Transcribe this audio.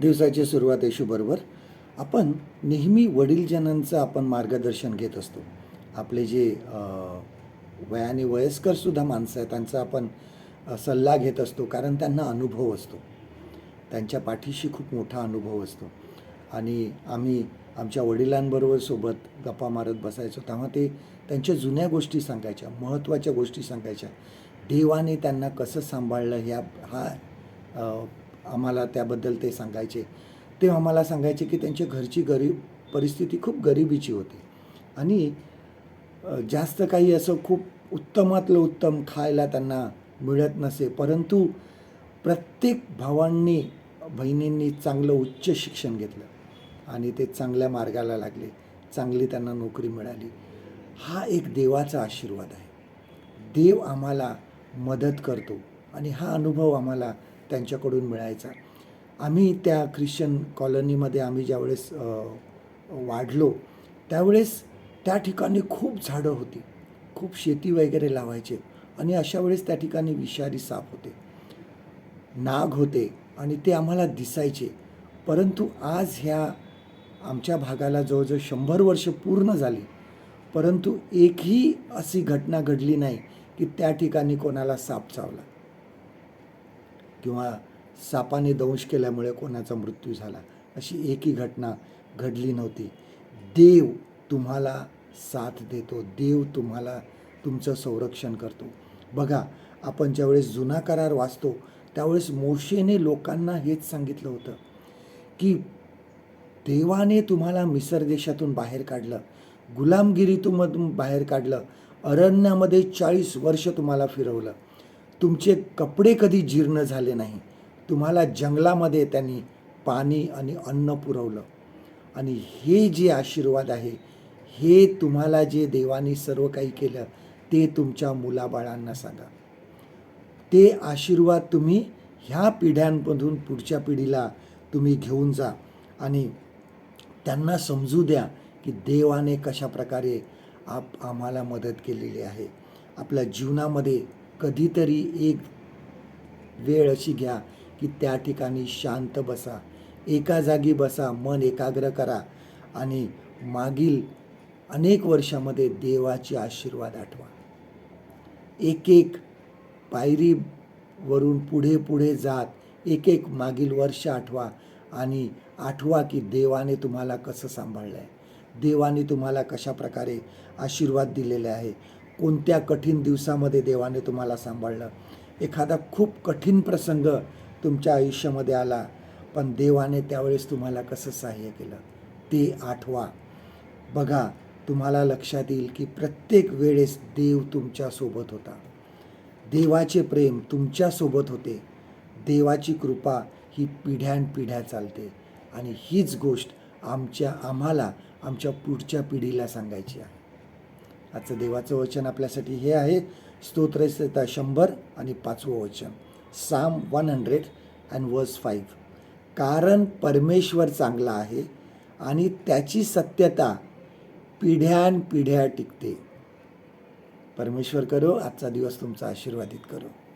दिवसाची सुरुवात येशूबरोबर आपण नेहमी वडीलजनांचं आपण मार्गदर्शन घेत असतो. आपले जे वयाने वयस्करसुद्धा माणसं आहेत त्यांचा आपण सल्ला घेत असतो कारण त्यांना अनुभव असतो. त्यांच्या पाठीशी खूप मोठा अनुभव असतो. आणि आम्ही आमच्या वडिलांबरोबर सोबत गप्पा मारत बसायचो तेव्हा ते त्यांच्या जुन्या गोष्टी सांगायच्या महत्त्वाच्या गोष्टी सांगायच्या. देवाने त्यांना कसं सांभाळलं ह्या हा आम्हाला त्याबद्दल ते सांगायचे. ते आम्हाला सांगायचे की त्यांच्या घरची गरीब परिस्थिती खूप गरिबीची होती. आणि जास्त काही असं खूप उत्तमातलं उत्तम खायला त्यांना मिळत नसे. परंतु प्रत्येक भावांनी बहिणींनी चांगलं उच्च शिक्षण घेतलं आणि ते चांगल्या मार्गाला लागले. चांगली त्यांना नोकरी मिळाली. हा एक देवाचा आशीर्वाद आहे. देव आम्हाला मदत करतो आणि हा अनुभव आम्हाला त्यांच्याकडून मिळायचा. आम्ही त्या ख्रिश्चन कॉलनीमध्ये आम्ही ज्यावेळेस वाढलो त्यावेळेस त्या ठिकाणी खूप झाडं होती. खूप शेती वगैरे लावायचे आणि अशा वेळेस त्या ठिकाणी विषारी साप होते. नाग होते आणि ते आम्हाला दिसायचे. परंतु आज ह्या आमच्या भागाला जवळजवळ शंभर वर्ष पूर्ण झाली. परंतु एकही अशी घटना घडली नाही की त्या ठिकाणी कोणाला साप चावला. किंवा सापाने दंश केल्यामुळे कोणाचा मृत्यू झाला अशी एकही घटना घडली नव्हती. देव तुम्हाला साथ देतो देव तुम्हाला तुमचं संरक्षण करतो. बघा आपण ज्यावेळेस जुना करार वाचतो त्यावेळेस मोशेने लोकांना हेच सांगितलं होतं की देवाने तुम्हाला मिसर देशातून बाहेर काढलं गुलामगिरीतून बाहेर काढलं अरण्यामध्ये चाळीस वर्ष तुम्हाला फिरवलं. तुमचे कपडे कधी जीर्ण झाले नाही. तुम्हाला जंगलामध्ये त्यांनी पाणी आणि अन्न पुरवलं. आणि हे जे आशीर्वाद आहे हे तुम्हाला जे देवाने सर्व काही केलं ते तुमच्या मुलाबाळांना सांगा. ते आशीर्वाद तुम्ही ह्या पिढ्यांमधून पुढच्या पिढीला तुम्ही घेऊन जा आणि त्यांना समजू द्या की देवाने कशा प्रकारे आप आम्हाला मदत केलेली आहे. आपल्या जीवनामध्ये कधीतरी एक वेळ अशी घ्या की त्या ठिकाणी शांत बसा. एका जागी बसा मन एकाग्र करा आणि मागील अनेक वर्षामध्ये देवाचे आशीर्वाद आठवा. एक एक पायरीवरून पुढे पुढे जात एक एक मागील वर्ष आठवा आणि आठवा की देवाने तुम्हाला कसं सांभाळलं आहे देवाने तुम्हाला कशा प्रकारे आशीर्वाद दिलेले आहे? कोणत्या कठीण दिवसामध्ये देवाने तुम्हाला सांभाळलं? एखादा खूप कठीण प्रसंग तुमच्या आयुष्यामध्ये आला पण देवाने त्यावेळेस तुम्हाला कसं सहाय्य केलं? ते आठवा. बघा तुम्हाला लक्षात येईल की प्रत्येक वेळेस देव तुमच्यासोबत होता. देवाचे प्रेम तुमच्यासोबत होते. देवाची कृपा ही पिढ्यानपिढ्या चालते. आणि हीच गोष्ट आमच्या आम्हाला आमच्या पुढच्या पिढीला सांगायची आहे. आजचं देवाचं वचन आपल्यासाठी हे आहे. स्तोत्रसता शंभर आणि पाचवं वचन. Psalm one hundred and verse five कारण परमेश्वर चांगला आहे आणि त्याची सत्यता पिढ्यानपिढ्या टिकते. परमेश्वर करो आजचा दिवस तुमचा आशीर्वादित करो.